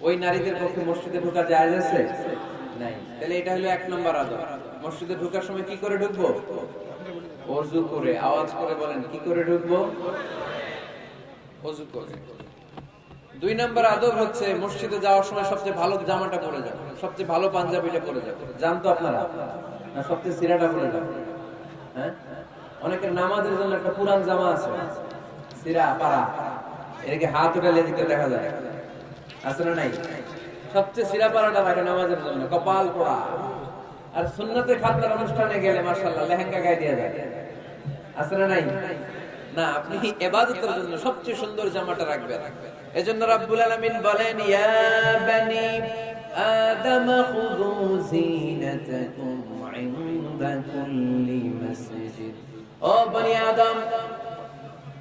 ওই নারীদের পক্ষে মসজিদে ঢোকা আছে? নাই। তাহলে এটা হলো এক নম্বর আদব। মসজিদে ঢোকার সময় কি করে ঢুকবো? অজু করে। আওয়াজ করে বলেন, কি করে ঢুকবো? অজু করে। দুই নম্বর আদব হচ্ছে মসজিদে যাওয়ার সময় সবচেয়ে ভালো জামাটা পরে যাবে সবচেয়ে ভালো পাঞ্জাবিটা পরে যাবে জানতো আপনারা? সবচেয়ে সিরাটা পরে যাবে হ্যাঁ? অনেকের নামাজের জন্য একটা পুরান জামা আছে। সিরা, পাড়া। এটাকে হাত উঠালে দিতে দেখা যায়। সবচেয়ে সুন্দর জামাটা রাখবেন। বলেন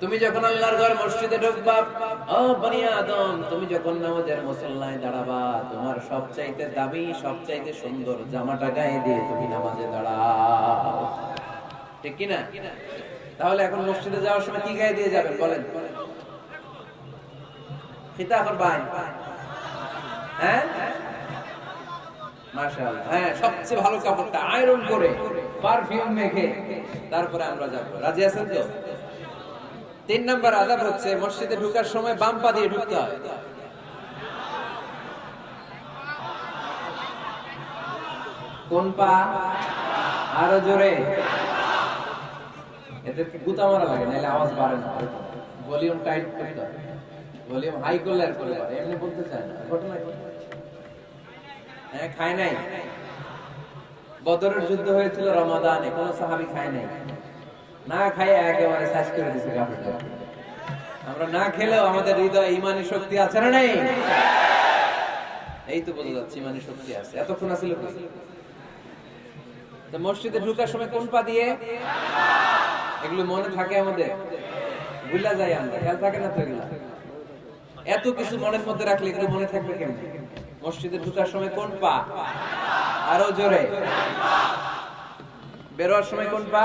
তুমি যখন আল্লাহর ঘর মসজিদে ঢুকবা তাহলে এখন মসজিদে যাওয়ার সময় কি গায়ে দিয়ে বলেন? হ্যাঁ? হ্যাঁ সবচেয়ে ভালো কাপড়টা, আয়রন করে, পারফিউম মেখে। তারপরে আমরা যাব। রাজি আছেন তো? তিন নাম্বার আদাব হচ্ছে, মসজিদে ঢুকার সময় বাম পা দিয়ে ঢুকতে হয়। কোন পা? আরও জোরে। এদেরকে গুতা মারা লাগে নাহলে আওয়াজ বাড়ে না। ভলিউম টাইট করতে হয়। ভলিউম হাই করলে আর করে পারে, এমনি বলতে চায় না। ঘটনা হ্যাঁ খায় নাই। বদরের যুদ্ধ হয়েছিল রমাদানে, কোন সাহাবী খায় নাই। না খায় একেবারে শেষ করে দিছে কাফেররা আমরা না খেলেও আমাদের হৃদয়ে ইমানি শক্তি আছে না নাই? এই তো বোঝা যাচ্ছে ইমানি শক্তি আছে। এতক্ষণ আছিল তো মসজিদে ঢুকার সময় কোন পা দিয়ে? এগুলো মনে থাকে আমাদের। ভুলা যায় আমরা। খেয়াল থাকে না তো এগুলো? এত কিছু মনের মধ্যে রাখলে এগুলো মনে থাকবে কেমন? মসজিদে ঢুকার সময় কোন পা? আরও জোরে। বেরোয়ার সময় কোন পা?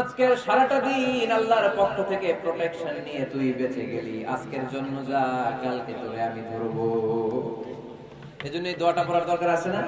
আজকের সারাটা দিন আল্লাহর পক্ষ থেকে প্রোটেকশন নিয়ে তুই বেঁচে গেলি। আজকের জন্য যা, কালকে তোরে আমি ধরবো। দোয়াটা পড়ার দরকার আছে না?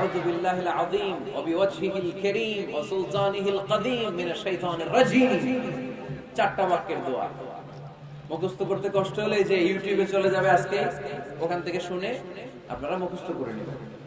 আউযু বিল্লাহিল আযীম, ওয়া বিওয়াজহিল কারীম, ওয়া সুলতানিহিল মিনাশ শাইতানির রাজীম। চারটা বাক্যের দোয়া। মুখস্থ করতে কষ্ট হলে যে ইউটিউবে চলে যাবে আজকে, ওখান থেকে শুনে আপনারা মুখস্থ করে নেবেন।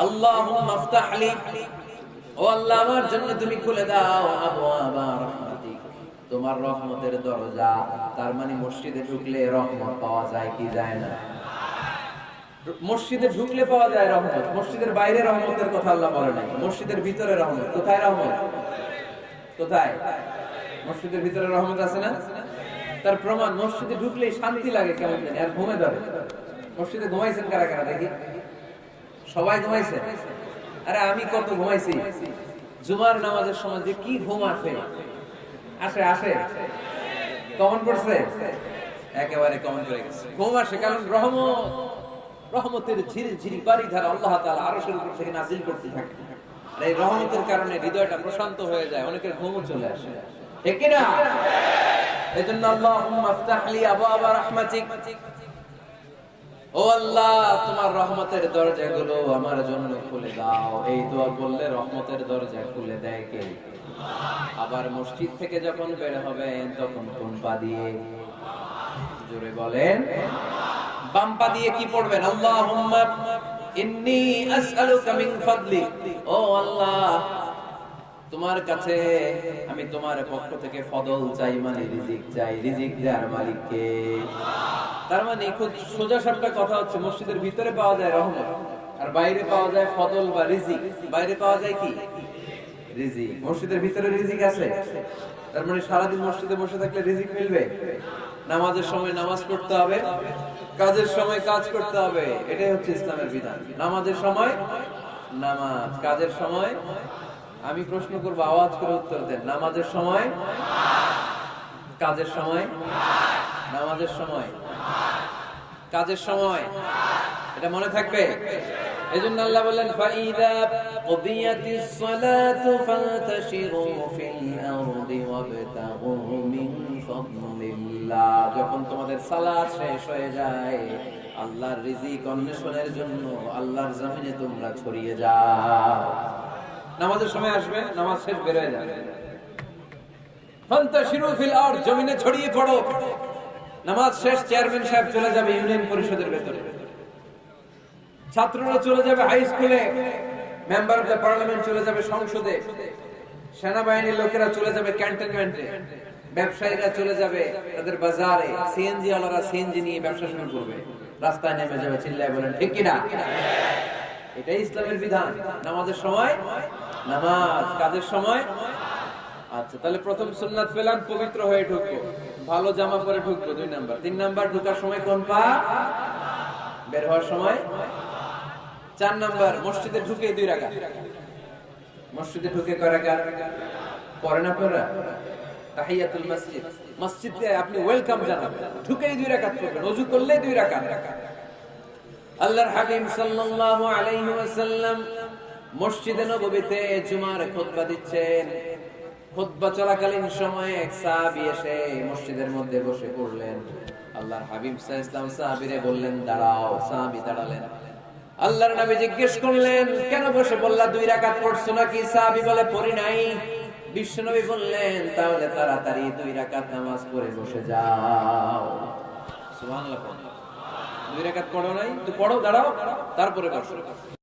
আল্লাহুম্মা আমার জন্য তুমি খুলে দাও তোমার রহমতের দরজা, তার মানে মসজিদে ঢুকলে রহমত পাওয়া যায় কি যায় না? মসজিদে ঢুকলে পাওয়া যায় রহমত, মসজিদের বাইরে রহমতের কথা আল্লাহ বলে নাই। মসজিদের ভিতরে রহমত, কোথায় রহমত? কোথায়? মসজিদের ভিতরে রহমত আছে না? তার প্রমাণ, মসজিদে ঢুকলে শান্তি লাগে কেমন আর ঘুমে ধরে। মসজিদে ঘুমাইছেন কারা কারা দেখি? সবাই ঘুমাইছে? আরে আমি কত ঘুমাইছি? জুমার নামাজের সময় যে কি ঘুম আসে? আসে আসে। কমন পড়ছে? একেবারে কমন করে গেছে। ঘুম আসে কারণ রহমত, রহমতের ঝিরি ঝিরি বাড়ি ধারা আল্লাহ তাআলা আরশের উপর থেকে নাজিল করতে থাকে। আর এই রহমতের কারণে হৃদয়টা প্রশান্ত হয়ে যায়, অনেকের ঘুমও চলে আসে। ঠিক কি না এজন্য আল্লাহুম্মা আফতাহ লি আবওয়াবা রাহমাতিক। আল্লাহ, তোমার আবার মসজিদ থেকে যখন বের হবেন, তখন কোন পা দিয়ে জোরে বলেন বাম পা দিয়ে কি পড়বেন? ও আল্লাহ, তোমার কাছে আমি তোমার পক্ষ থেকে ফদল চাই মানে রিজিক চাই। রিজিক দেওয়ার মালিককে। তার মানে খুব সোজা সাপটা কথা হচ্ছে, মসজিদের ভিতরে পাওয়া যায় রহমত, আর বাইরে পাওয়া যায় ফদল বা রিজিক। বাইরে পাওয়া যায় কি? রিজিক। মসজিদের ভিতরে রিজিক আছে? তার মানে সারাদিন মসজিদে বসে থাকলে রিজিক মিলবে? নামাজের সময় নামাজ পড়তে হবে, কাজের সময় কাজ করতে হবে, এটাই হচ্ছে ইসলামের বিধান। নামাজের সময় নামাজ, কাজের সময় আমি প্রশ্ন করব, আওয়াজ করে উত্তর দেন। নামাজের সময়, কাজের সময়, নামাজের সময়। কাজের সময়। এটা মনে থাকবে? এজন্য আল্লাহ বললেন, ফাইদা যখন তোমাদের সালাত শেষ হয়ে যায়, আল্লাহর রিজিক অন্বেষণের জন্য আল্লাহর জমিনে তোমরা ছড়িয়ে যাও। নামাজের সময় আসবে, নামাজ শেষ বের হয়ে যাবে। ফান্তাশিরু ফিল জমিনে ছড়িয়ে পড়ো। নামাজ শেষ, চেয়ারম্যান সাহেব চলে যাবে ইউনিয়ন পরিষদের ভেতরে। ছাত্ররা চলে যাবে হাই স্কুলে মেম্বার অফ দ্য পার্লামেন্ট চলে যাবে সংসদে। সেনাবাহিনীর লোকেরা চলে যাবে ক্যান্টনমেন্টে ব্যবসায়ীরা চলে যাবে তাদের বাজারে। সিএনজি ওয়ালারা সিএনজি নিয়ে ব্যবসা শুরু করবে। রাস্তায় নেমে যাবে, চিল্লায় বলেন, ঠিক কিনা? এটাই ইসলামের বিধান। নামাজের সময়, নামাজ। কাজের সময়? আচ্ছা তাহলে প্রথম সুন্নাত পেলাম, পবিত্র হয়ে ঢুকবো। ভালো জামা পরে ঢুকবো, দুই নাম্বার। তিন নাম্বার, ঢুকার সময় কোন পা? বের হওয়ার সময়? চার নাম্বার, মসজিদে ঢুকে দুই রাখা। মসজিদে ঢুকে রাকাত পড়েন আপনারা? তাহিয়াতুল মসজিদ। মসজিদে আপনি ওয়েলকাম জানাবেন। ঢুকেই দুই রাকাত পড়বেন ওযু করলে দুই রাকাত আল্লাহর হাবিব সাল্লাল্লাহু আলাইহি ওয়াসাল্লাম মসজিদে নববীতে জুমার খুতবা দিচ্ছেন। খুতবা চলাকালীন সময়ে এক এসে মসজিদের মধ্যে বসে পড়লেন। আল্লাহর হাবিব বললেন, দাঁড়াও। দাঁড়ালেন। আল্লাহর জিজ্ঞেস করলেন, কেন বসে বললা দুই পড়ছো নাকি? বলে, পড়ি নাই। বললেন, তাহলে তাড়াতাড়ি দুই রাকাত নামাজ পড়ে বসে যাও। সুবহানাল্লাহ। দুই রাকাত পড়ো নাই? তো পড়ো, দাঁড়াও, তারপরে বসো।